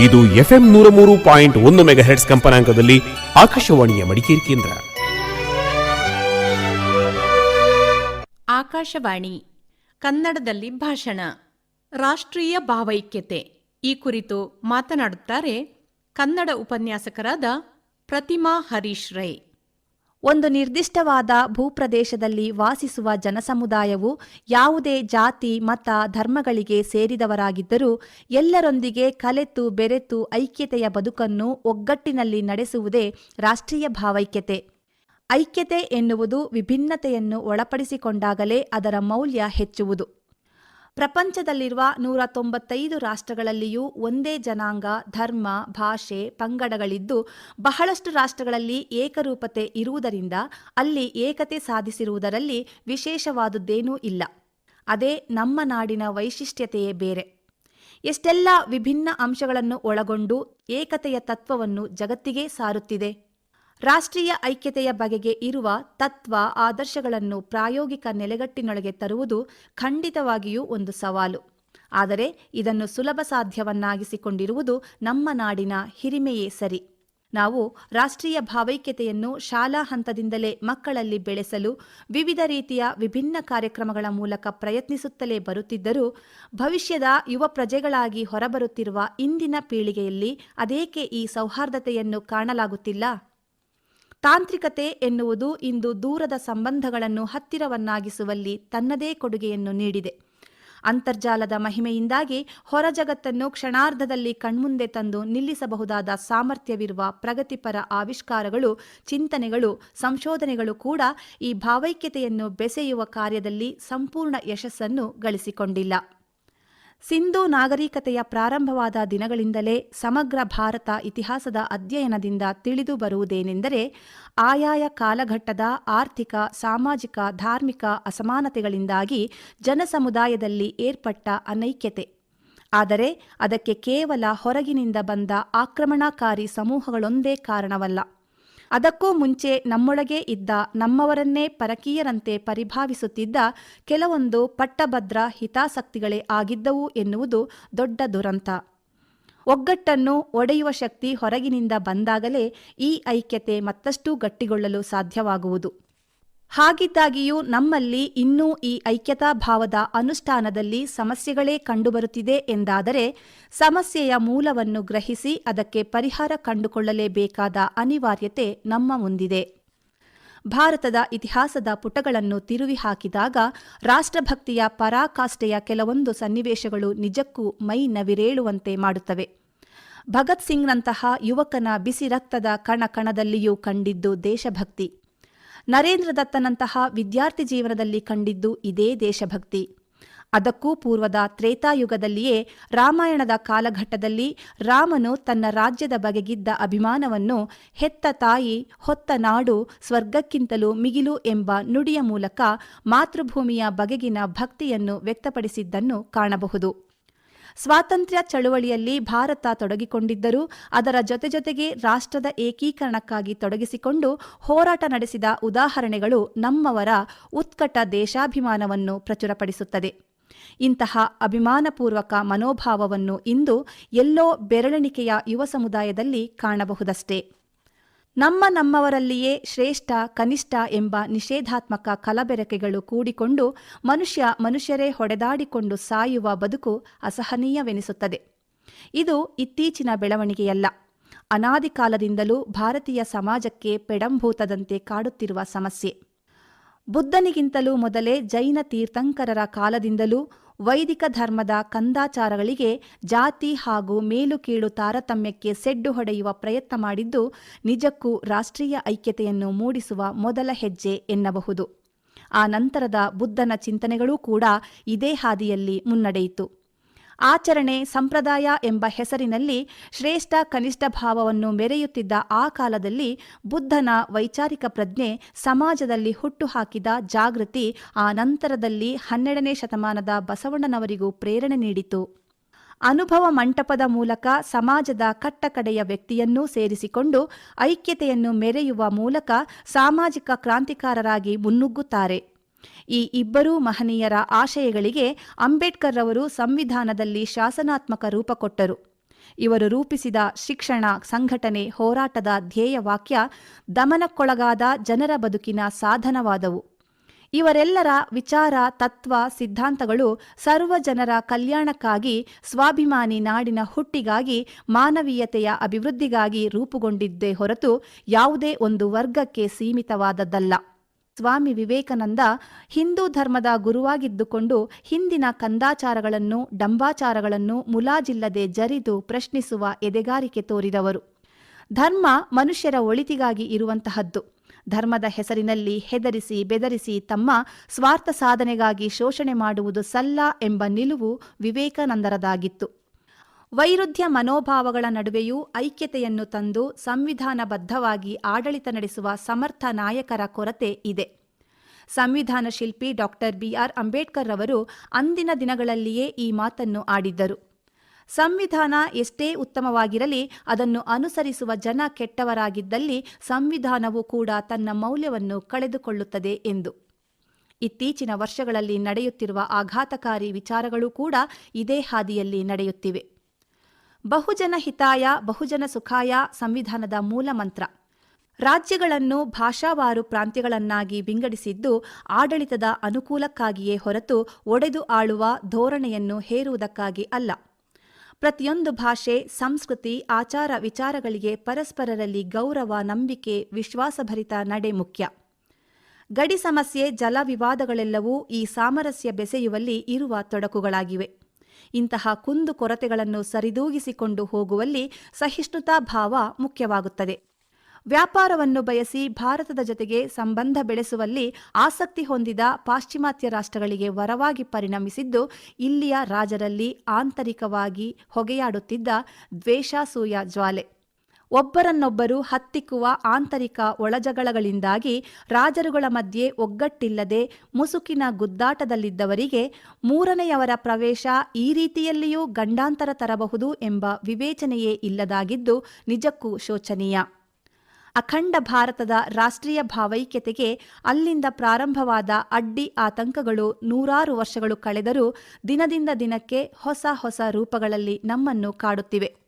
ಇದು ಎಫ್ಎಂ ನೂರ ಮೂರು ಪಾಯಿಂಟ್ ಒಂದು ಮೆಗಾಹೆಟ್ಸ್ ಕಂಪನಾಂಕದಲ್ಲಿ ಆಕಾಶವಾಣಿಯ ಮಡಿಕೇರಿ ಕೇಂದ್ರ. ಆಕಾಶವಾಣಿ, ಕನ್ನಡದಲ್ಲಿ ಭಾಷಣ, ರಾಷ್ಟ್ರೀಯ ಭಾವೈಕ್ಯತೆ. ಈ ಕುರಿತು ಮಾತನಾಡುತ್ತಾರೆ ಕನ್ನಡ ಉಪನ್ಯಾಸಕರಾದ ಪ್ರತಿಮಾ ಹರೀಶ್ ರೈ. ಒಂದು ನಿರ್ದಿಷ್ಟವಾದ ಭೂಪ್ರದೇಶದಲ್ಲಿ ವಾಸಿಸುವ ಜನಸಮುದಾಯವು ಯಾವುದೇ ಜಾತಿ, ಮತ, ಧರ್ಮಗಳಿಗೆ ಸೇರಿದವರಾಗಿದ್ದರೂ ಎಲ್ಲರೊಂದಿಗೆ ಕಲೆತು ಬೆರೆತು ಐಕ್ಯತೆಯ ಬದುಕನ್ನು ಒಗ್ಗಟ್ಟಿನಲ್ಲಿ ನಡೆಸುವುದೇ ರಾಷ್ಟ್ರೀಯ ಭಾವೈಕ್ಯತೆ. ಐಕ್ಯತೆ ಎನ್ನುವುದು ವಿಭಿನ್ನತೆಯನ್ನು ಒಳಪಡಿಸಿಕೊಂಡಾಗಲೇ ಅದರ ಮೌಲ್ಯ ಹೆಚ್ಚುವುದು. ಪ್ರಪಂಚದಲ್ಲಿರುವ ನೂರ ತೊಂಬತ್ತೈದು ರಾಷ್ಟ್ರಗಳಲ್ಲಿಯೂ ಒಂದೇ ಜನಾಂಗ, ಧರ್ಮ, ಭಾಷೆ, ಪಂಗಡಗಳಿದ್ದು ಬಹಳಷ್ಟು ರಾಷ್ಟ್ರಗಳಲ್ಲಿ ಏಕರೂಪತೆ ಇರುವುದರಿಂದ ಅಲ್ಲಿ ಏಕತೆ ಸಾಧಿಸಿರುವುದರಲ್ಲಿ ವಿಶೇಷವಾದುದೇನೂ ಇಲ್ಲ. ಅದೇ ನಮ್ಮ ನಾಡಿನ ವೈಶಿಷ್ಟ್ಯತೆಯೇ ಬೇರೆ. ಎಷ್ಟೆಲ್ಲ ವಿಭಿನ್ನ ಅಂಶಗಳನ್ನು ಒಳಗೊಂಡು ಏಕತೆಯ ತತ್ವವನ್ನು ಜಗತ್ತಿಗೆ ಸಾರುತ್ತಿದೆ? ರಾಷ್ಟ್ರೀಯ ಐಕ್ಯತೆಯ ಬಗೆಗೆ ಇರುವ ತತ್ವ, ಆದರ್ಶಗಳನ್ನು ಪ್ರಾಯೋಗಿಕ ನೆಲೆಗಟ್ಟಿನೊಳಗೆ ತರುವುದು ಖಂಡಿತವಾಗಿಯೂ ಒಂದು ಸವಾಲು. ಆದರೆ ಇದನ್ನು ಸುಲಭ ಸಾಧ್ಯವನ್ನಾಗಿಸಿಕೊಂಡಿರುವುದು ನಮ್ಮ ನಾಡಿನ ಹಿರಿಮೆಯೇ ಸರಿ. ನಾವು ರಾಷ್ಟ್ರೀಯ ಭಾವೈಕ್ಯತೆಯನ್ನು ಶಾಲಾ ಹಂತದಿಂದಲೇ ಮಕ್ಕಳಲ್ಲಿ ಬೆಳೆಸಲು ವಿವಿಧ ರೀತಿಯ ವಿಭಿನ್ನ ಕಾರ್ಯಕ್ರಮಗಳ ಮೂಲಕ ಪ್ರಯತ್ನಿಸುತ್ತಲೇ ಬರುತ್ತಿದ್ದರೂ, ಭವಿಷ್ಯದ ಯುವ ಪ್ರಜೆಗಳಾಗಿ ಹೊರಬರುತ್ತಿರುವ ಇಂದಿನ ಪೀಳಿಗೆಯಲ್ಲಿ ಅದೇಕೆ ಈ ಸೌಹಾರ್ದತೆಯನ್ನು ಕಾಣಲಾಗುತ್ತಿಲ್ಲ? ತಾಂತ್ರಿಕತೆ ಎನ್ನುವುದು ಇಂದು ದೂರದ ಸಂಬಂಧಗಳನ್ನು ಹತ್ತಿರವನ್ನಾಗಿಸುವಲ್ಲಿ ತನ್ನದೇ ಕೊಡುಗೆಯನ್ನು ನೀಡಿದೆ. ಅಂತರ್ಜಾಲದ ಮಹಿಮೆಯಿಂದಾಗಿ ಹೊರ ಜಗತ್ತನ್ನು ಕ್ಷಣಾರ್ಧದಲ್ಲಿ ಕಣ್ಮುಂದೆ ತಂದು ನಿಲ್ಲಿಸಬಹುದಾದ ಸಾಮರ್ಥ್ಯವಿರುವ ಪ್ರಗತಿಪರ ಆವಿಷ್ಕಾರಗಳು, ಚಿಂತನೆಗಳು, ಸಂಶೋಧನೆಗಳು ಕೂಡ ಈ ಭಾವೈಕ್ಯತೆಯನ್ನು ಬೆಸೆಯುವ ಕಾರ್ಯದಲ್ಲಿ ಸಂಪೂರ್ಣ ಯಶಸ್ಸನ್ನು ಗಳಿಸಿಕೊಂಡಿಲ್ಲ. ಸಿಂಧೂ ನಾಗರಿಕತೆಯ ಪ್ರಾರಂಭವಾದ ದಿನಗಳಿಂದಲೇ ಸಮಗ್ರ ಭಾರತ ಇತಿಹಾಸದ ಅಧ್ಯಯನದಿಂದ ತಿಳಿದು ಬರುವುದೇನೆಂದರೆ ಆಯಾಯ ಕಾಲಘಟ್ಟದ ಆರ್ಥಿಕ, ಸಾಮಾಜಿಕ, ಧಾರ್ಮಿಕ ಅಸಮಾನತೆಗಳಿಂದಾಗಿ ಜನಸಮುದಾಯದಲ್ಲಿ ಏರ್ಪಟ್ಟ ಅನೈಕ್ಯತೆ. ಆದರೆ ಅದಕ್ಕೆ ಕೇವಲ ಹೊರಗಿನಿಂದ ಬಂದ ಆಕ್ರಮಣಕಾರಿ ಸಮೂಹಗಳೊಂದೇ ಕಾರಣವಲ್ಲ. ಅದಕ್ಕೂ ಮುಂಚೆ ನಮ್ಮೊಳಗೆ ಇದ್ದ ನಮ್ಮವರನ್ನೇ ಪರಕೀಯರಂತೆ ಪರಿಭಾವಿಸುತ್ತಿದ್ದ ಕೆಲವೊಂದು ಪಟ್ಟಭದ್ರ ಹಿತಾಸಕ್ತಿಗಳೇ ಆಗಿದ್ದವು ಎನ್ನುವುದು ದೊಡ್ಡ ದುರಂತ. ಒಗ್ಗಟ್ಟನ್ನು ಒಡೆಯುವ ಶಕ್ತಿ ಹೊರಗಿನಿಂದ ಬಂದಾಗಲೇ ಈ ಐಕ್ಯತೆ ಮತ್ತಷ್ಟು ಗಟ್ಟಿಗೊಳ್ಳಲು ಸಾಧ್ಯವಾಗುವುದು. ಹಾಗಿದ್ದಾಗಿಯೂ ನಮ್ಮಲ್ಲಿ ಇನ್ನೂ ಈ ಐಕ್ಯತಾ ಭಾವದ ಅನುಷ್ಠಾನದಲ್ಲಿ ಸಮಸ್ಯೆಗಳೇ ಕಂಡುಬರುತ್ತಿದೆ ಎಂದಾದರೆ ಸಮಸ್ಯೆಯ ಮೂಲವನ್ನು ಗ್ರಹಿಸಿ ಅದಕ್ಕೆ ಪರಿಹಾರ ಕಂಡುಕೊಳ್ಳಲೇಬೇಕಾದ ಅನಿವಾರ್ಯತೆ ನಮ್ಮ ಮುಂದಿದೆ. ಭಾರತದ ಇತಿಹಾಸದ ಪುಟಗಳನ್ನು ತಿರುವಿ ಹಾಕಿದಾಗ ರಾಷ್ಟ್ರಭಕ್ತಿಯ ಪರಾಕಾಷ್ಠೆಯ ಕೆಲವೊಂದು ಸನ್ನಿವೇಶಗಳು ನಿಜಕ್ಕೂ ಮೈ ನವಿರೇಳುವಂತೆ ಮಾಡುತ್ತವೆ. ಭಗತ್ ಸಿಂಗ್ನಂತಹ ಯುವಕನ ಬಿಸಿ ರಕ್ತದ ಕಣ ಕಣದಲ್ಲಿಯೂ ಕಂಡಿದ್ದು ದೇಶಭಕ್ತಿ. ನರೇಂದ್ರ ದತ್ತನಂತಹ ವಿದ್ಯಾರ್ಥಿ ಜೀವನದಲ್ಲಿ ಕಂಡಿದ್ದು ಇದೇ ದೇಶಭಕ್ತಿ. ಅದಕ್ಕೂ ಪೂರ್ವದ ತ್ರೇತಾಯುಗದಲ್ಲಿಯೇ ರಾಮಾಯಣದ ಕಾಲಘಟ್ಟದಲ್ಲಿ ರಾಮನು ತನ್ನ ರಾಜ್ಯದ ಬಗೆಗಿದ್ದ ಅಭಿಮಾನವನ್ನು ಹೆತ್ತ ತಾಯಿ, ಹೊತ್ತ ನಾಡು, ಸ್ವರ್ಗಕ್ಕಿಂತಲೂ ಮಿಗಿಲು ಎಂಬ ನುಡಿಯ ಮೂಲಕ ಮಾತೃಭೂಮಿಯ ಬಗೆಗಿನ ಭಕ್ತಿಯನ್ನು ವ್ಯಕ್ತಪಡಿಸಿದ್ದನ್ನು ಕಾಣಬಹುದು. ಸ್ವಾತಂತ್ರ್ಯ ಚಳುವಳಿಯಲ್ಲಿ ಭಾರತ ತೊಡಗಿಕೊಂಡಿದ್ದರೂ ಅದರ ಜೊತೆ ಜೊತೆಗೆ ರಾಷ್ಟ್ರದ ಏಕೀಕರಣಕ್ಕಾಗಿ ತೊಡಗಿಸಿಕೊಂಡು ಹೋರಾಟ ನಡೆಸಿದ ಉದಾಹರಣೆಗಳು ನಮ್ಮವರ ಉತ್ಕಟ ದೇಶಾಭಿಮಾನವನ್ನು ಪ್ರಚುರಪಡಿಸುತ್ತದೆ. ಇಂತಹ ಅಭಿಮಾನಪೂರ್ವಕ ಮನೋಭಾವವನ್ನು ಇಂದು ಎಲ್ಲೋ ಬೆರಳೆಣಿಕೆಯ ಯುವ ಸಮುದಾಯದಲ್ಲಿ ಕಾಣಬಹುದಷ್ಟೇ. ನಮ್ಮ ನಮ್ಮವರಲ್ಲಿಯೇ ಶ್ರೇಷ್ಠ, ಕನಿಷ್ಠ ಎಂಬ ನಿಷೇಧಾತ್ಮಕ ಕಲಬೆರಕೆಗಳು ಕೂಡಿಕೊಂಡು ಮನುಷ್ಯ ಮನುಷ್ಯರೇ ಹೊಡೆದಾಡಿಕೊಂಡು ಸಾಯುವ ಬದುಕು ಅಸಹನೀಯವೆನಿಸುತ್ತದೆ. ಇದು ಇತ್ತೀಚಿನ ಬೆಳವಣಿಗೆಯಲ್ಲ. ಅನಾದಿ ಕಾಲದಿಂದಲೂ ಭಾರತೀಯ ಸಮಾಜಕ್ಕೆ ಪೆಡಂಭೂತದಂತೆ ಕಾಡುತ್ತಿರುವ ಸಮಸ್ಯೆ. ಬುದ್ಧನಿಗಿಂತಲೂ ಮೊದಲೇ ಜೈನ ತೀರ್ಥಂಕರರ ಕಾಲದಿಂದಲೂ ವೈದಿಕ ಧರ್ಮದ ಕಂದಾಚಾರಗಳಿಗೆ ಜಾತಿ ಹಾಗೂ ಮೇಲು ಕೀಳು ತಾರತಮ್ಯಕ್ಕೆ ಸೆಡ್ಡು ಹೊಡೆಯುವ ಪ್ರಯತ್ನ ಮಾಡಿದ್ದು ನಿಜಕ್ಕೂ ರಾಷ್ಟ್ರೀಯ ಐಕ್ಯತೆಯನ್ನು ಮೂಡಿಸುವ ಮೊದಲ ಹೆಜ್ಜೆ ಎನ್ನಬಹುದು. ಆ ನಂತರದ ಬುದ್ಧನ ಚಿಂತನೆಗಳೂ ಕೂಡ ಇದೇ ಹಾದಿಯಲ್ಲಿ ಮುನ್ನಡೆಯಿತು. ಆಚರಣೆ, ಸಂಪ್ರದಾಯ ಎಂಬ ಹೆಸರಿನಲ್ಲಿ ಶ್ರೇಷ್ಠ ಕನಿಷ್ಠ ಭಾವವನ್ನು ಮೆರೆಯುತ್ತಿದ್ದ ಆ ಕಾಲದಲ್ಲಿ ಬುದ್ಧನ ವೈಚಾರಿಕ ಪ್ರಜ್ಞೆ ಸಮಾಜದಲ್ಲಿ ಹುಟ್ಟುಹಾಕಿದ ಜಾಗೃತಿ ಆ ನಂತರದಲ್ಲಿ ಹನ್ನೆರಡನೇ ಶತಮಾನದ ಬಸವಣ್ಣನವರಿಗೂ ಪ್ರೇರಣೆ ನೀಡಿತು. ಅನುಭವ ಮಂಟಪದ ಮೂಲಕ ಸಮಾಜದ ಕಟ್ಟಕಡೆಯ ವ್ಯಕ್ತಿಯನ್ನೂ ಸೇರಿಸಿಕೊಂಡು ಐಕ್ಯತೆಯನ್ನು ಮೆರೆಯುವ ಮೂಲಕ ಸಾಮಾಜಿಕ ಕ್ರಾಂತಿಕಾರರಾಗಿ ಮುನ್ನುಗ್ಗುತ್ತಾರೆ. ಈ ಇಬ್ಬರೂ ಮಹನೀಯರ ಆಶಯಗಳಿಗೆ ಅಂಬೇಡ್ಕರ್ ಅವರು ಸಂವಿಧಾನದಲ್ಲಿ ಶಾಸನಾತ್ಮಕ ರೂಪ ಕೊಟ್ಟರು. ಇವರು ರೂಪಿಸಿದ ಶಿಕ್ಷಣ, ಸಂಘಟನೆ, ಹೋರಾಟದ ಧ್ಯೇಯವಾಕ್ಯ ದಮನಕ್ಕೊಳಗಾದ ಜನರ ಬದುಕಿನ ಸಾಧನವಾದವು. ಇವರೆಲ್ಲರ ವಿಚಾರ, ತತ್ವ, ಸಿದ್ಧಾಂತಗಳು ಸರ್ವ ಜನರ ಕಲ್ಯಾಣಕ್ಕಾಗಿ ಸ್ವಾಭಿಮಾನಿ ನಾಡಿನ ಹುಟ್ಟಿಗಾಗಿ ಮಾನವೀಯತೆಯ ಅಭಿವೃದ್ಧಿಗಾಗಿ ರೂಪುಗೊಂಡಿದ್ದೇ ಹೊರತು ಯಾವುದೇ ಒಂದು ವರ್ಗಕ್ಕೆ ಸೀಮಿತವಾದದ್ದಲ್ಲ. ಸ್ವಾಮಿ ವಿವೇಕಾನಂದ ಹಿಂದೂ ಧರ್ಮದ ಗುರುವಾಗಿದ್ದುಕೊಂಡು ಹಿಂದಿನ ಕಂದಾಚಾರಗಳನ್ನು, ಡಂಬಾಚಾರಗಳನ್ನು ಮುಲಾಜಿಲ್ಲದೆ ಜರಿದು ಪ್ರಶ್ನಿಸುವ ಎದೆಗಾರಿಕೆ ತೋರಿದವರು. ಧರ್ಮ ಮನುಷ್ಯರ ಒಳಿತಿಗಾಗಿ ಇರುವಂತಹದ್ದು. ಧರ್ಮದ ಹೆಸರಿನಲ್ಲಿ ಹೆದರಿಸಿ ಬೆದರಿಸಿ ತಮ್ಮ ಸ್ವಾರ್ಥ ಸಾಧನೆಗಾಗಿ ಶೋಷಣೆ ಮಾಡುವುದು ಸಲ್ಲ ಎಂಬ ನಿಲುವು ವಿವೇಕಾನಂದರದಾಗಿತ್ತು. ವೈರುಧ್ಯ ಮನೋಭಾವಗಳ ನಡುವೆಯೂ ಐಕ್ಯತೆಯನ್ನು ತಂದು ಸಂವಿಧಾನಬದ್ಧವಾಗಿ ಆಡಳಿತ ನಡೆಸುವ ಸಮರ್ಥ ನಾಯಕರ ಕೊರತೆ ಇದೆ. ಸಂವಿಧಾನ ಶಿಲ್ಪಿ ಡಾಕ್ಟರ್ ಬಿಆರ್ ಅಂಬೇಡ್ಕರ್ ಅವರು ಅಂದಿನ ದಿನಗಳಲ್ಲಿಯೇ ಈ ಮಾತನ್ನು ಆಡಿದ್ದರು. ಸಂವಿಧಾನ ಎಷ್ಟೇ ಉತ್ತಮವಾಗಿರಲಿ, ಅದನ್ನು ಅನುಸರಿಸುವ ಜನ ಕೆಟ್ಟವರಾಗಿದ್ದಲ್ಲಿ ಸಂವಿಧಾನವು ಕೂಡ ತನ್ನ ಮೌಲ್ಯವನ್ನು ಕಳೆದುಕೊಳ್ಳುತ್ತದೆ ಎಂದು. ಇತ್ತೀಚಿನ ವರ್ಷಗಳಲ್ಲಿ ನಡೆಯುತ್ತಿರುವ ಆಘಾತಕಾರಿ ವಿಚಾರಗಳು ಕೂಡ ಇದೇ ಹಾದಿಯಲ್ಲಿ ನಡೆಯುತ್ತಿವೆ. ಬಹುಜನ ಹಿತಾಯ, ಬಹುಜನ ಸುಖಾಯ ಸಂವಿಧಾನದ ಮೂಲ ಮಂತ್ರ. ರಾಜ್ಯಗಳನ್ನು ಭಾಷಾವಾರು ಪ್ರಾಂತ್ಯಗಳನ್ನಾಗಿ ವಿಂಗಡಿಸಿದ್ದು ಆಡಳಿತದ ಅನುಕೂಲಕ್ಕಾಗಿಯೇ ಹೊರತು ಒಡೆದು ಆಳುವ ಧೋರಣೆಯನ್ನು ಹೇರುವುದಕ್ಕಾಗಿ ಅಲ್ಲ. ಪ್ರತಿಯೊಂದು ಭಾಷೆ, ಸಂಸ್ಕೃತಿ, ಆಚಾರ ವಿಚಾರಗಳಿಗೆ ಪರಸ್ಪರರಲ್ಲಿ ಗೌರವ, ನಂಬಿಕೆ, ವಿಶ್ವಾಸಭರಿತ ನಡೆ ಮುಖ್ಯ. ಗಡಿ ಸಮಸ್ಯೆ ಜಲ ವಿವಾದಗಳೆಲ್ಲವೂ ಈ ಸಾಮರಸ್ಯ ಬೆಸೆಯುವಲ್ಲಿ ಇರುವ ತೊಡಕುಗಳಾಗಿವೆ. ಇಂತಹ ಕುಂದು ಕೊರತೆಗಳನ್ನು ಸರಿದೂಗಿಸಿಕೊಂಡು ಹೋಗುವಲ್ಲಿ ಸಹಿಷ್ಣುತಾ ಭಾವ ಮುಖ್ಯವಾಗುತ್ತದೆ. ವ್ಯಾಪಾರವನ್ನು ಬಯಸಿ ಭಾರತದ ಜೊತೆಗೆ ಸಂಬಂಧ ಬೆಳೆಸುವಲ್ಲಿ ಆಸಕ್ತಿ ಹೊಂದಿದ ಪಾಶ್ಚಿಮಾತ್ಯ ರಾಷ್ಟ್ರಗಳಿಗೆ ವರವಾಗಿ ಪರಿಣಮಿಸಿದ್ದು, ಇಲ್ಲಿಯ ರಾಜರಲ್ಲಿ ಆಂತರಿಕವಾಗಿ ಹೊಗೆಯಾಡುತ್ತಿದ್ದ ದ್ವೇಷಾಸೂಯ ಜ್ವಾಲೆ. ಒಬ್ಬರನ್ನೊಬ್ಬರು ಹತ್ತಿಕ್ಕುವ ಆಂತರಿಕ ಒಳಜಗಳಗಳಿಂದಾಗಿ ರಾಜರುಗಳ ಮಧ್ಯೆ ಒಗ್ಗಟ್ಟಿಲ್ಲದೆ ಮುಸುಕಿನ ಗುದ್ದಾಟದಲ್ಲಿದ್ದವರಿಗೆ ಮೂರನೆಯವರ ಪ್ರವೇಶ ಈ ರೀತಿಯಲ್ಲಿಯೂ ಗಂಡಾಂತರ ತರಬಹುದು ಎಂಬ ವಿವೇಚನೆಯೇ ಇಲ್ಲದಾಗಿದ್ದು ನಿಜಕ್ಕೂ ಶೋಚನೀಯ. ಅಖಂಡ ಭಾರತದ ರಾಷ್ಟ್ರೀಯ ಭಾವೈಕ್ಯತೆಗೆ ಅಲ್ಲಿಂದ ಪ್ರಾರಂಭವಾದ ಅಡ್ಡಿ ಆತಂಕಗಳು ನೂರಾರು ವರ್ಷಗಳು ಕಳೆದರೂ ದಿನದಿಂದ ದಿನಕ್ಕೆ ಹೊಸ ಹೊಸ ರೂಪಗಳಲ್ಲಿ ನಮ್ಮನ್ನು ಕಾಡುತ್ತಿವೆ.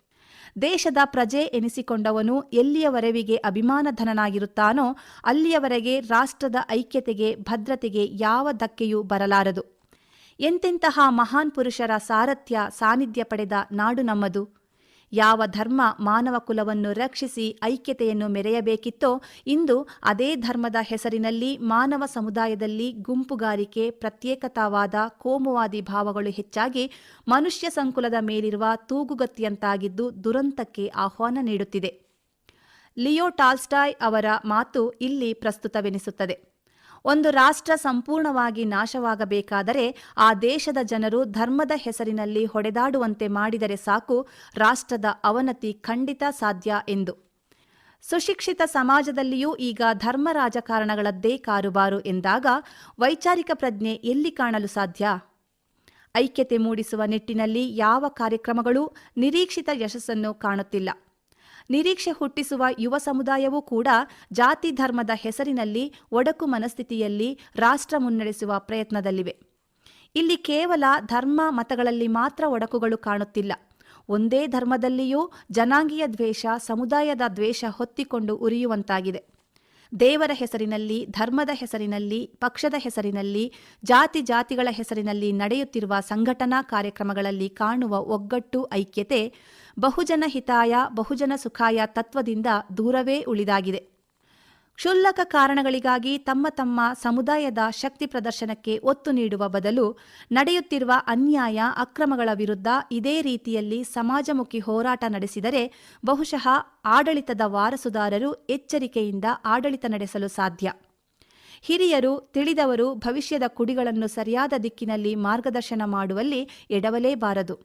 ದೇಶದ ಪ್ರಜೆ ಎನಿಸಿಕೊಂಡವನು ಎಲ್ಲಿಯವರೆವಿಗೆ ಅಭಿಮಾನಧನನಾಗಿರುತ್ತಾನೋ ಅಲ್ಲಿಯವರೆಗೆ ರಾಷ್ಟ್ರದ ಐಕ್ಯತೆಗೆ, ಭದ್ರತೆಗೆ ಯಾವ ಧಕ್ಕೆಯೂ ಬರಲಾರದು. ಎಂತೆಂತಹ ಮಹಾನ್ ಪುರುಷರ ಸಾರಥ್ಯ, ಸಾನ್ನಿಧ್ಯ ಪಡೆದ ನಾಡು ನಮ್ಮದು. ಯಾವ ಧರ್ಮ ಮಾನವ ಕುಲವನ್ನು ರಕ್ಷಿಸಿ ಐಕ್ಯತೆಯನ್ನು ಮೆರೆಯಬೇಕಿತ್ತೋ, ಇಂದು ಅದೇ ಧರ್ಮದ ಹೆಸರಿನಲ್ಲಿ ಮಾನವ ಸಮುದಾಯದಲ್ಲಿ ಗುಂಪುಗಾರಿಕೆ, ಪ್ರತ್ಯೇಕತಾವಾದ, ಕೋಮುವಾದಿ ಭಾವಗಳು ಹೆಚ್ಚಾಗಿ ಮನುಷ್ಯ ಸಂಕುಲದ ಮೇಲಿರುವ ತೂಗುಗತಿಯಂತಾಗಿದ್ದು ದುರಂತಕ್ಕೆ ಆಹ್ವಾನ ನೀಡುತ್ತಿದೆ. ಲಿಯೋ ಟಾಲ್ಸ್ಟಾಯ್ ಅವರ ಮಾತು ಇಲ್ಲಿ ಪ್ರಸ್ತುತವೆನಿಸುತ್ತದೆ. ಒಂದು ರಾಷ್ಟ್ರ ಸಂಪೂರ್ಣವಾಗಿ ನಾಶವಾಗಬೇಕಾದರೆ ಆ ದೇಶದ ಜನರು ಧರ್ಮದ ಹೆಸರಿನಲ್ಲಿ ಹೊಡೆದಾಡುವಂತೆ ಮಾಡಿದರೆ ಸಾಕು, ರಾಷ್ಟ್ರದ ಅವನತಿ ಖಂಡಿತ ಸಾಧ್ಯ ಎಂದು. ಸುಶಿಕ್ಷಿತ ಸಮಾಜದಲ್ಲಿಯೂ ಈಗ ಧರ್ಮ ರಾಜಕಾರಣಗಳದ್ದೇ ಕಾರುಬಾರು ಎಂದಾಗ ವೈಚಾರಿಕ ಪ್ರಜ್ಞೆ ಎಲ್ಲಿ ಕಾಣಲು ಸಾಧ್ಯ? ಐಕ್ಯತೆ ಮೂಡಿಸುವ ನಿಟ್ಟಿನಲ್ಲಿ ಯಾವ ಕಾರ್ಯಕ್ರಮಗಳೂ ನಿರೀಕ್ಷಿತ ಯಶಸ್ಸನ್ನು ಕಾಣುತ್ತಿಲ್ಲ. ನಿರೀಕ್ಷೆ ಹುಟ್ಟಿಸುವ ಯುವ ಸಮುದಾಯವೂ ಕೂಡ ಜಾತಿ ಧರ್ಮದ ಹೆಸರಿನಲ್ಲಿ ಒಡಕು ಮನಸ್ಥಿತಿಯಲ್ಲಿ ರಾಷ್ಟ್ರ ಮುನ್ನಡೆಸುವ ಪ್ರಯತ್ನದಲ್ಲಿವೆ. ಇಲ್ಲಿ ಕೇವಲ ಧರ್ಮ ಮತಗಳಲ್ಲಿ ಮಾತ್ರ ಒಡಕುಗಳು ಕಾಣುತ್ತಿಲ್ಲ. ಒಂದೇ ಧರ್ಮದಲ್ಲಿಯೂ ಜನಾಂಗೀಯ ದ್ವೇಷ, ಸಮುದಾಯದ ದ್ವೇಷ ಹೊತ್ತಿಕೊಂಡು ಉರಿಯುವಂತಾಗಿದೆ. ದೇವರ ಹೆಸರಿನಲ್ಲಿ, ಧರ್ಮದ ಹೆಸರಿನಲ್ಲಿ, ಪಕ್ಷದ ಹೆಸರಿನಲ್ಲಿ, ಜಾತಿ ಜಾತಿಗಳ ಹೆಸರಿನಲ್ಲಿ ನಡೆಯುತ್ತಿರುವ ಸಂಘಟನಾ ಕಾರ್ಯಕ್ರಮಗಳಲ್ಲಿ ಕಾಣುವ ಒಗ್ಗಟ್ಟು, ಐಕ್ಯತೆ ಬಹುಜನ ಹಿತಾಯ ಬಹುಜನ ಸುಖಾಯ ತತ್ವದಿಂದ ದೂರವೇ ಉಳಿದಾಗಿದೆ. ಕ್ಷುಲ್ಲಕ ಕಾರಣಗಳಿಗಾಗಿ ತಮ್ಮ ತಮ್ಮ ಸಮುದಾಯದ ಶಕ್ತಿ ಪ್ರದರ್ಶನಕ್ಕೆ ಒತ್ತು ನೀಡುವ ಬದಲು ನಡೆಯುತ್ತಿರುವ ಅನ್ಯಾಯ ಅಕ್ರಮಗಳ ವಿರುದ್ಧ ಇದೇ ರೀತಿಯಲ್ಲಿ ಸಮಾಜಮುಖಿ ಹೋರಾಟ ನಡೆಸಿದರೆ ಬಹುಶಃ ಆಡಳಿತದ ವಾರಸುದಾರರು ಎಚ್ಚರಿಕೆಯಿಂದ ಆಡಳಿತ ನಡೆಸಲು ಸಾಧ್ಯ. ಹಿರಿಯರು, ತಿಳಿದವರು ಭವಿಷ್ಯದ ಕುಡಿಗಳನ್ನು ಸರಿಯಾದ ದಿಕ್ಕಿನಲ್ಲಿ ಮಾರ್ಗದರ್ಶನ ಮಾಡುವಲ್ಲಿ ಎಡವಲೇಬಾರದು.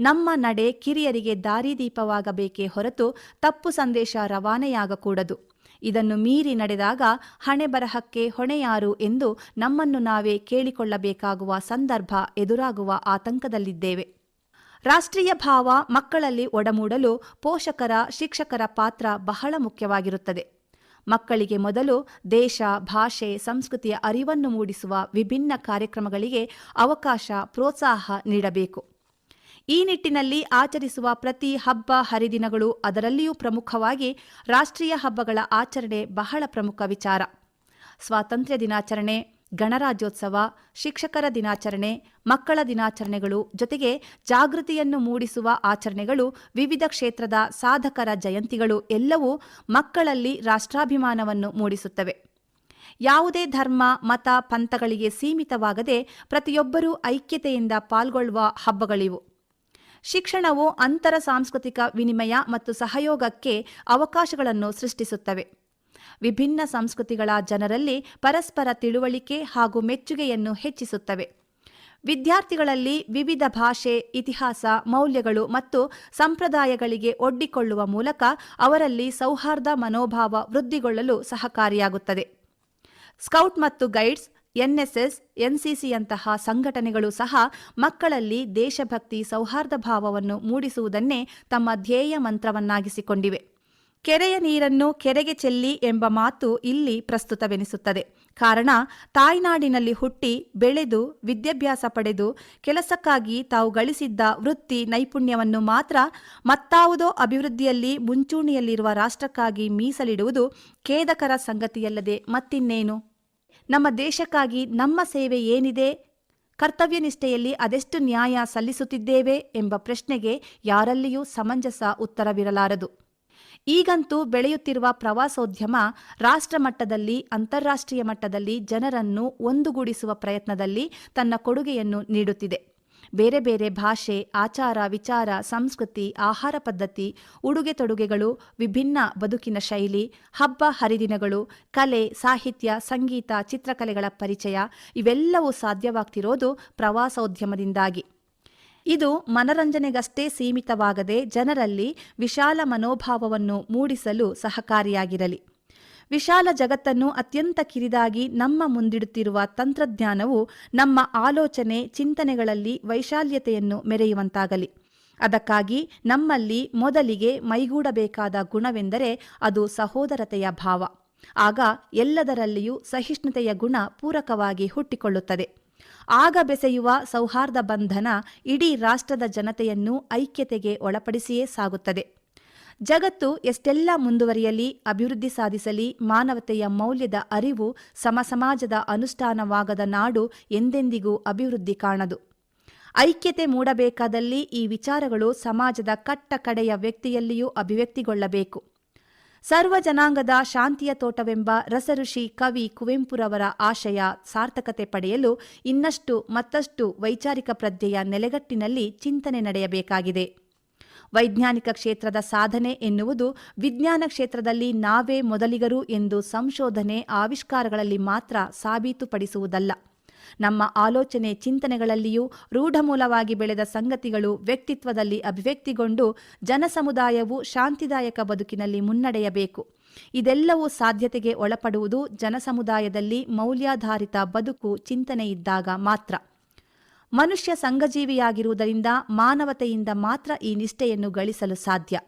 ನಮ್ಮ ನಡೆ ಕಿರಿಯರಿಗೆ ದಾರಿದೀಪವಾಗಬೇಕೇ ಹೊರತು ತಪ್ಪು ಸಂದೇಶ ರವಾನೆಯಾಗಕೂಡದು. ಇದನ್ನು ಮೀರಿ ನಡೆದಾಗ ಹಣೆ ಬರಹಕ್ಕೆ ಹೊಣೆಯಾರು ಎಂದು ನಮ್ಮನ್ನು ನಾವೇ ಕೇಳಿಕೊಳ್ಳಬೇಕಾಗುವ ಸಂದರ್ಭ ಎದುರಾಗುವ ಆತಂಕದಲ್ಲಿದ್ದೇವೆ. ರಾಷ್ಟ್ರೀಯ ಭಾವ ಮಕ್ಕಳಲ್ಲಿ ಒಡಮೂಡಲು ಪೋಷಕರ, ಶಿಕ್ಷಕರ ಪಾತ್ರ ಬಹಳ ಮುಖ್ಯವಾಗಿರುತ್ತದೆ. ಮಕ್ಕಳಿಗೆ ಮೊದಲು ದೇಶ, ಭಾಷೆ, ಸಂಸ್ಕೃತಿಯ ಅರಿವನ್ನು ಮೂಡಿಸುವ ವಿಭಿನ್ನ ಕಾರ್ಯಕ್ರಮಗಳಿಗೆ ಅವಕಾಶ, ಪ್ರೋತ್ಸಾಹ ನೀಡಬೇಕು. ಈ ನಿಟ್ಟಿನಲ್ಲಿ ಆಚರಿಸುವ ಪ್ರತಿ ಹಬ್ಬ, ಹರಿದಿನಗಳು ಅದರಲ್ಲಿಯೂ ಪ್ರಮುಖವಾಗಿ ರಾಷ್ಟ್ರೀಯ ಹಬ್ಬಗಳ ಆಚರಣೆ ಬಹಳ ಪ್ರಮುಖ ವಿಚಾರ. ಸ್ವಾತಂತ್ರ್ಯ ದಿನಾಚರಣೆ, ಗಣರಾಜ್ಯೋತ್ಸವ, ಶಿಕ್ಷಕರ ದಿನಾಚರಣೆ, ಮಕ್ಕಳ ದಿನಾಚರಣೆಗಳು ಜೊತೆಗೆ ಜಾಗೃತಿಯನ್ನು ಮೂಡಿಸುವ ಆಚರಣೆಗಳು ವಿವಿಧ ಕ್ಷೇತ್ರದ ಸಾಧಕರ ಜಯಂತಿಗಳು ಎಲ್ಲವೂ ಮಕ್ಕಳಲ್ಲಿ ರಾಷ್ಟ್ರಾಭಿಮಾನವನ್ನು ಮೂಡಿಸುತ್ತವೆ. ಯಾವುದೇ ಧರ್ಮ, ಮತ, ಪಂಥಗಳಿಗೆ ಸೀಮಿತವಾಗದೆ ಪ್ರತಿಯೊಬ್ಬರೂ ಐಕ್ಯತೆಯಿಂದ ಪಾಲ್ಗೊಳ್ಳುವ ಹಬ್ಬಗಳಿವು. ಶಿಕ್ಷಣವು ಅಂತರ ಸಾಂಸ್ಕೃತಿಕ ವಿನಿಮಯ ಮತ್ತು ಸಹಯೋಗಕ್ಕೆ ಅವಕಾಶಗಳನ್ನು ಸೃಷ್ಟಿಸುತ್ತವೆ. ವಿಭಿನ್ನ ಸಂಸ್ಕೃತಿಗಳ ಜನರಲ್ಲಿ ಪರಸ್ಪರ ತಿಳುವಳಿಕೆ ಹಾಗೂ ಮೆಚ್ಚುಗೆಯನ್ನು ಹೆಚ್ಚಿಸುತ್ತವೆ. ವಿದ್ಯಾರ್ಥಿಗಳಲ್ಲಿ ವಿವಿಧ ಭಾಷೆ, ಇತಿಹಾಸ, ಮೌಲ್ಯಗಳು ಮತ್ತು ಸಂಪ್ರದಾಯಗಳಿಗೆ ಒಡ್ಡಿಕೊಳ್ಳುವ ಮೂಲಕ ಅವರಲ್ಲಿ ಸೌಹಾರ್ದ ಮನೋಭಾವ ವೃದ್ಧಿಗೊಳ್ಳಲು ಸಹಕಾರಿಯಾಗುತ್ತದೆ. ಸ್ಕೌಟ್ ಮತ್ತು ಗೈಡ್ಸ್ ಎನ್ಎಸ್ಎಸ್, ಎನ್ಸಿಸಿಯಂತಹ ಸಂಘಟನೆಗಳು ಸಹ ಮಕ್ಕಳಲ್ಲಿ ದೇಶಭಕ್ತಿ ಸೌಹಾರ್ದ ಭಾವವನ್ನು ಮೂಡಿಸುವುದನ್ನೇ ತಮ್ಮ ಧ್ಯೇಯ ಮಂತ್ರವನ್ನಾಗಿಸಿಕೊಂಡಿವೆ. ಕೆರೆಯ ನೀರನ್ನು ಕೆರೆಗೆ ಚೆಲ್ಲಿ ಎಂಬ ಮಾತು ಇಲ್ಲಿ ಪ್ರಸ್ತುತವೆನಿಸುತ್ತದೆ. ಕಾರಣ, ತಾಯ್ನಾಡಿನಲ್ಲಿ ಹುಟ್ಟಿ, ಬೆಳೆದು, ವಿದ್ಯಾಭ್ಯಾಸ ಪಡೆದು, ಕೆಲಸಕ್ಕಾಗಿ ತಾವು ಗಳಿಸಿದ್ದ ವೃತ್ತಿ ನೈಪುಣ್ಯವನ್ನು ಮಾತ್ರ ಮತ್ತಾವುದೋ ಅಭಿವೃದ್ಧಿಯಲ್ಲಿ ಮುಂಚೂಣಿಯಲ್ಲಿರುವ ರಾಷ್ಟ್ರಕ್ಕಾಗಿ ಮೀಸಲಿಡುವುದು ಖೇದಕರ ಸಂಗತಿಯಲ್ಲದೆ ಮತ್ತಿನ್ನೇನು? ನಮ್ಮ ದೇಶಕ್ಕಾಗಿ ನಮ್ಮ ಸೇವೆ ಏನಿದೆ? ಕರ್ತವ್ಯ ನಿಷ್ಠೆಯಲ್ಲಿ ಅದೆಷ್ಟು ನ್ಯಾಯ ಸಲ್ಲಿಸುತ್ತಿದ್ದೇವೆ ಎಂಬ ಪ್ರಶ್ನೆಗೆ ಯಾರಲ್ಲಿಯೂ ಸಮಂಜಸ ಉತ್ತರವಿರಲಾರದು. ಈಗಂತೂ ಬೆಳೆಯುತ್ತಿರುವ ಪ್ರವಾಸೋದ್ಯಮ ರಾಷ್ಟ್ರ ಮಟ್ಟದಲ್ಲಿ ಅಂತಾರಾಷ್ಟ್ರೀಯ ಮಟ್ಟದಲ್ಲಿ ಜನರನ್ನು ಒಂದುಗೂಡಿಸುವ ಪ್ರಯತ್ನದಲ್ಲಿ ತನ್ನ ಕೊಡುಗೆಯನ್ನು ನೀಡುತ್ತಿದೆ. ಬೇರೆ ಬೇರೆ ಭಾಷೆ, ಆಚಾರ, ವಿಚಾರ, ಸಂಸ್ಕೃತಿ, ಆಹಾರ ಪದ್ಧತಿ, ಉಡುಗೆ ತೊಡುಗೆಗಳು, ವಿಭಿನ್ನ ಬದುಕಿನ ಶೈಲಿ, ಹಬ್ಬ ಹರಿದಿನಗಳು, ಕಲೆ, ಸಾಹಿತ್ಯ, ಸಂಗೀತ, ಚಿತ್ರಕಲೆಗಳ ಪರಿಚಯ ಇವೆಲ್ಲವೂ ಸಾಧ್ಯವಾಗ್ತಿರೋದು ಪ್ರವಾಸೋದ್ಯಮದಿಂದಾಗಿ. ಇದು ಮನರಂಜನೆಗಷ್ಟೇ ಸೀಮಿತವಾಗದೆ ಜನರಲ್ಲಿ ವಿಶಾಲ ಮನೋಭಾವವನ್ನು ಮೂಡಿಸಲು ಸಹಕಾರಿಯಾಗಿರಲಿ. ವಿಶಾಲ ಜಗತ್ತನ್ನು ಅತ್ಯಂತ ಕಿರಿದಾಗಿ ನಮ್ಮ ಮುಂದಿಡುತ್ತಿರುವ ತಂತ್ರಜ್ಞಾನವು ನಮ್ಮ ಆಲೋಚನೆ, ಚಿಂತನೆಗಳಲ್ಲಿ ವೈಶಾಲ್ಯತೆಯನ್ನು ಮೆರೆಯುವಂತಾಗಲಿ. ಅದಕ್ಕಾಗಿ ನಮ್ಮಲ್ಲಿ ಮೊದಲಿಗೆ ಮೈಗೂಡಬೇಕಾದ ಗುಣವೆಂದರೆ ಅದು ಸಹೋದರತೆಯ ಭಾವ. ಆಗ ಎಲ್ಲದರಲ್ಲಿಯೂ ಸಹಿಷ್ಣುತೆಯ ಗುಣ ಪೂರಕವಾಗಿ ಹುಟ್ಟಿಕೊಳ್ಳುತ್ತದೆ. ಆಗ ಬೆಸೆಯುವ ಸೌಹಾರ್ದ ಬಂಧನ ಇಡೀ ರಾಷ್ಟ್ರದ ಜನತೆಯನ್ನು ಐಕ್ಯತೆಗೆ ಒಳಪಡಿಸಿಯೇ ಸಾಗುತ್ತದೆ. ಜಗತ್ತು ಎಷ್ಟೆಲ್ಲ ಮುಂದುವರಿಯಲಿ, ಅಭಿವೃದ್ಧಿ ಸಾಧಿಸಲಿ, ಮಾನವತೆಯ ಮೌಲ್ಯದ ಅರಿವು ಸಮಸಮಾಜದ ಅನುಷ್ಠಾನವಾಗದ ನಾಡು ಎಂದೆಂದಿಗೂ ಅಭಿವೃದ್ಧಿ ಕಾಣದು. ಐಕ್ಯತೆ ಮೂಡಬೇಕಾದಲ್ಲಿ ಈ ವಿಚಾರಗಳು ಸಮಾಜದ ಕಟ್ಟ ಕಡೆಯ ವ್ಯಕ್ತಿಯಲ್ಲಿಯೂ ಅಭಿವ್ಯಕ್ತಿಗೊಳ್ಳಬೇಕು. ಸರ್ವ ಜನಾಂಗದ ಶಾಂತಿಯ ತೋಟವೆಂಬ ರಸಋಷಿ ಕವಿ ಕುವೆಂಪುರವರ ಆಶಯ ಸಾರ್ಥಕತೆ ಪಡೆಯಲು ಇನ್ನಷ್ಟು ಮತ್ತಷ್ಟು ವೈಚಾರಿಕ ಪ್ರಜ್ಞೆಯ ನೆಲೆಗಟ್ಟಿನಲ್ಲಿ ಚಿಂತನೆ ನಡೆಯಬೇಕಾಗಿದೆ. ವೈಜ್ಞಾನಿಕ ಕ್ಷೇತ್ರದ ಸಾಧನೆ ಎನ್ನುವುದು ವಿಜ್ಞಾನ ಕ್ಷೇತ್ರದಲ್ಲಿ ನಾವೇ ಮೊದಲಿಗರು ಎಂದು ಸಂಶೋಧನೆ ಆವಿಷ್ಕಾರಗಳಲ್ಲಿ ಮಾತ್ರ ಸಾಬೀತುಪಡಿಸುವುದಲ್ಲ. ನಮ್ಮ ಆಲೋಚನೆ ಚಿಂತನೆಗಳಲ್ಲಿಯೂ ರೂಢಮೂಲವಾಗಿ ಬೆಳೆದ ಸಂಗತಿಗಳು ವ್ಯಕ್ತಿತ್ವದಲ್ಲಿ ಅಭಿವ್ಯಕ್ತಿಗೊಂಡು ಜನಸಮುದಾಯವು ಶಾಂತಿದಾಯಕ ಬದುಕಿನಲ್ಲಿ ಮುನ್ನಡೆಯಬೇಕು. ಇದೆಲ್ಲವೂ ಸಾಧ್ಯತೆಗೆ ಒಳಪಡುವುದು ಜನಸಮುದಾಯದಲ್ಲಿ ಮೌಲ್ಯಾಧಾರಿತ ಬದುಕು ಚಿಂತನೆಯಿದ್ದಾಗ ಮಾತ್ರ. ಮನುಷ್ಯ ಸಂಘಜೀವಿಯಾಗಿರುವುದರಿಂದ ಮಾನವತೆಯಿಂದ ಮಾತ್ರ ಈ ನಿಷ್ಠೆಯನ್ನು ಗಳಿಸಲು ಸಾಧ್ಯ.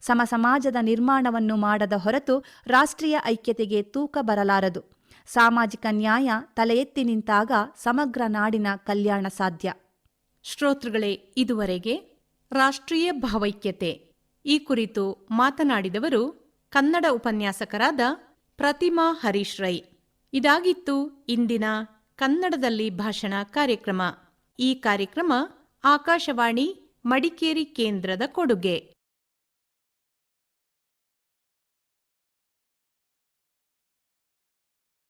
ಸಮ ಸಮಾಜದ ನಿರ್ಮಾಣವನ್ನು ಮಾಡದ ಹೊರತು ರಾಷ್ಟ್ರೀಯ ಐಕ್ಯತೆಗೆ ತೂಕ ಬರಲಾರದು. ಸಾಮಾಜಿಕ ನ್ಯಾಯ ತಲೆ ಎತ್ತಿ ನಿಂತಾಗ ಸಮಗ್ರ ನಾಡಿನ ಕಲ್ಯಾಣ ಸಾಧ್ಯ. ಶ್ರೋತೃಗಳೇ, ಇದುವರೆಗೆ ರಾಷ್ಟ್ರೀಯ ಭಾವೈಕ್ಯತೆ ಈ ಕುರಿತು ಮಾತನಾಡಿದವರು ಕನ್ನಡ ಉಪನ್ಯಾಸಕರಾದ ಪ್ರತಿಮಾ ಹರೀಶ್ ರೈ. ಇದಾಗಿತ್ತು ಇಂದಿನ ಕನ್ನಡದಲ್ಲಿ ಭಾಷಣ ಕಾರ್ಯಕ್ರಮ. ಈ ಕಾರ್ಯಕ್ರಮ ಆಕಾಶವಾಣಿ ಮಡಿಕೇರಿ ಕೇಂದ್ರದ ಕೊಡುಗೆ.